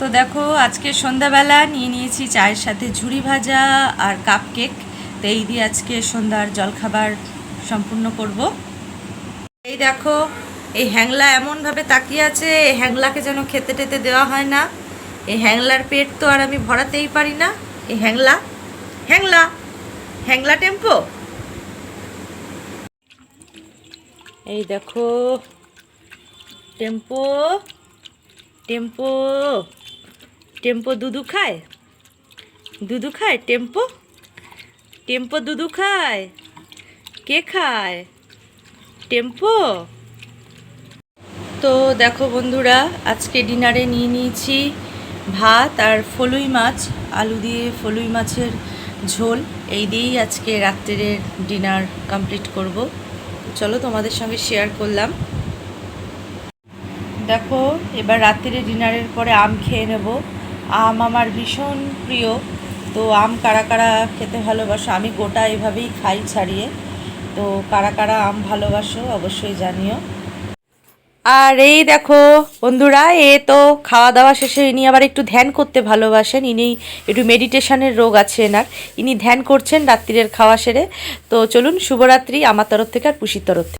তো দেখো, আজকে সন্ধ্যাবেলা নিয়ে নিয়েছি চায়ের সাথে ঝুড়ি ভাজা আর কাপ কেক তো এই দিয়ে আজকে সন্ধ্যার জলখাবার সম্পূর্ণ করব। এই দেখো, এই হ্যাংলা এমনভাবে তাকিয়ে আছে, এই হ্যাংলাকে যেন খেতে টেতে দেওয়া হয় না। এই হ্যাংলার পেট তো আর আমি ভরাতেই পারি না। এই হ্যাংলা হ্যাংলা হ্যাংলা টেম্পো। এই দেখো, টেম্পো টেম্পো। টেম্পো দুধু খায়? দুধু খায়? টেম্পো? টেম্পো দুধু খায়? কে খায়? টেম্পো? তো দেখো বন্ধুরা, আজকে ডিনারে নিয়ে নিয়েছি ভাত আর ফলুই মাছ, আলু দিয়ে ফলুই মাছের ঝোল। এই দিয়েই আজকে রাত্রের ডিনার কমপ্লিট করব। চলো তোমাদের সঙ্গে শেয়ার করলাম। দেখো, এবার রাত্রিরে ডিনারের পরে আম খেয়ে নেব। আম আমার ভীষণ প্রিয়। তো আম কারা কারা খেতে ভালোবাসো? আমি গোটা এভাবেই খাই ছাড়িয়ে। তো কারা কারা আম ভালোবাসো অবশ্যই জানিও। আর এই দেখো বন্ধুরা, এ তো খাওয়া দাওয়া শেষে ইনি আবার একটু ধ্যান করতে ভালোবাসেন। ইনি একটু মেডিটেশনের রোগ আছে এনার। ইনি ধ্যান করছেন রাত্রিরের খাওয়া সেরে। তো চলুন, শুভরাত্রি। আমার তরফ থেকে আর পুষির তরফ থেকে।